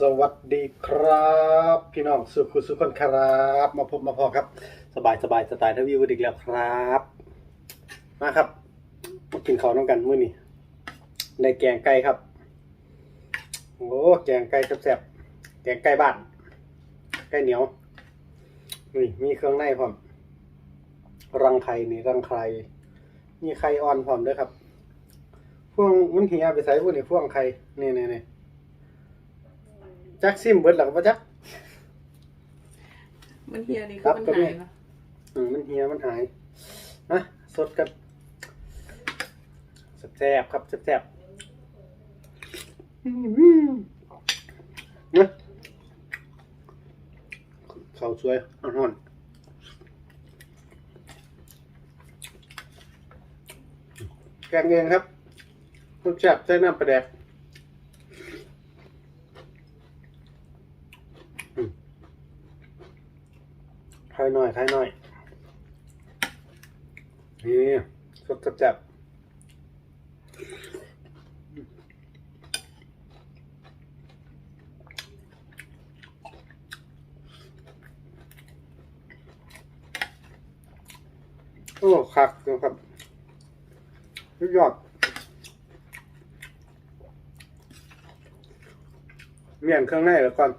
สวัสดีครับ พี่น้องสุขุสุขคนครับ มาพบมาพอครับ สบายสบายสไตล์ทวีวุฒิอีกแล้วครับมาครับมากินข้าวน้ำกันมื้อนี้ในแกงไก่ครับโอ้แกงไก่แซ่บๆแกงไก่บ้านไก่เหนียวนี่มีเครื่องในพร้อมรังไข่นี่รังไข่มีไข่อ่อนพร้อมด้วยครับพวงมันเหียไปใส่พวกนี่พวงไข่นี่นี่นี่ จักซิมเบิดหลังปะจัก มันเฮียนี่ครัคืบอมันก็หามียปะอืมมันเหียมันหายนะสดกันแซ่บๆครับแซ่บๆอื้อหือนะข้าวสวยอ่อนๆแกงเองครับรสชาติใส่น้ำปลาแดก ข่หน่อยไข่หน่อย นี่สดแซ่บโอ้คักนะครับสุดยอดเมี่ยนเครื่องในแล้วก่อน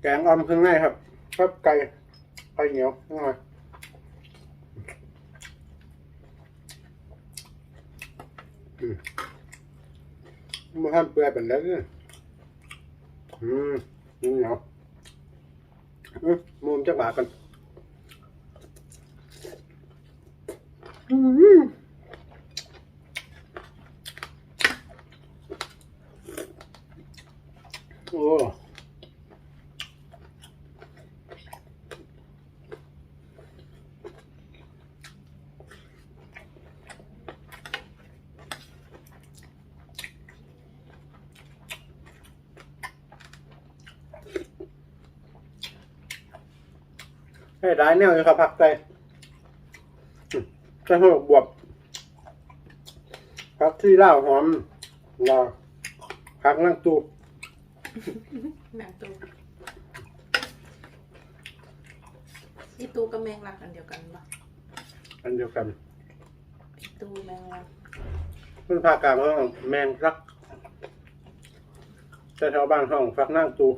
แกงออมเครื่องในครับครับไก่ไก่เหนียวนี่มาอืมมันทำเปื่อยเป็นแล้วเนี่ยอืมนี่เหนียวอืมมุมจักบาทกัน อืมโอ้ ให้ร้ายแนวอยู่ครับผักไก่อืมจะหัวบวบผักที่ล่าวหอมลาผักนั่งตูหนังตูอีตูกับแมงลักอันเดียวกันปะอันเดียวกันอีตูแมงลักเพื่อนภาคกลางห้องแมงรักแต่แถวบ้านห้องฟักนั่งตู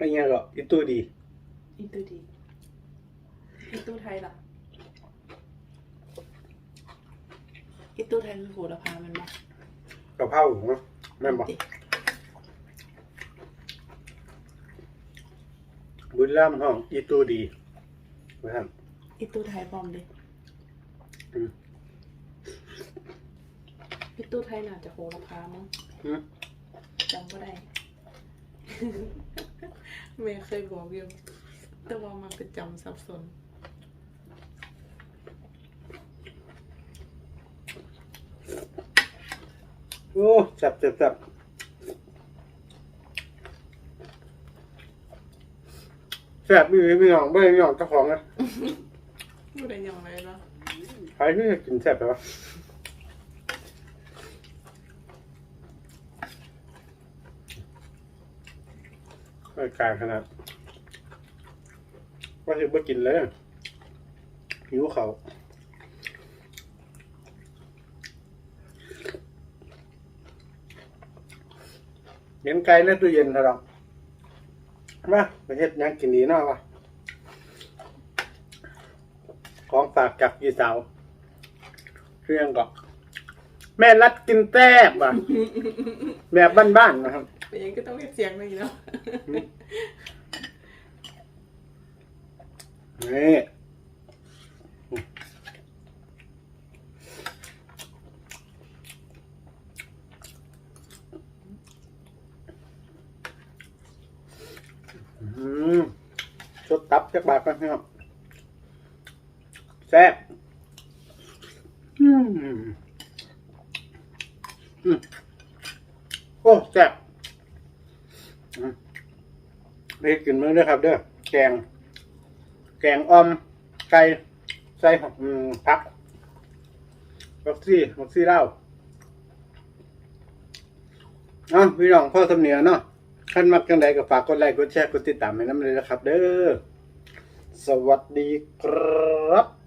ไอ้เงี้ยก็อีตูดี อีตูดี อีตูไทยล่ะอีตูไทยคือโหระพามันปะกะเพราเนาะแม่นบอกบุญล่ามห้องอีตูดีนะครับอีตูไทยปลอมดิอืมอีตูไทยน่าจะโหระพามั้งอืมจำก็ได้ แม่เคยบอกอยู่แต่ว่ามันเป็นจำสับสน โอ้แซ่บแซ่บแซ่บแซ่บมีมีหนองไม่มีหนองเจ้าของนะไม่ได้ยังไงเนาะ ใครที่จะกินแซ่บเห รอไม่กลางขนาด ว่าจะไม่กินเลยหิวเขาเย็นไกลในตู้เย็นเถอะดอกมาไปเฮ็ดยังกินดีเนาะวะของฝากจากยี่สาวเครื่องก็แม่รัดกินแต้บอะแบบบ้านๆนะครับ แต่ยังก็ต้องมีเสียงหน่อยเนาะนี่อืมชดตับจักบาทกันครับแซ่บอืมอืมโอ้แซ่บ ไปเฮ็ดกินมื้อด้อครับ เด้อแกง แกงอ่อม ไก่ใส่ผักบักซี่บักซี่เล้าเอ้าพี่น้องพ่อสำเนียเนาะขั้นมักจังใดก็ฝากกดไลค์กดแชร์กดติดตามให้น้ำเลยนะครับ เด้อสวัสดีครับ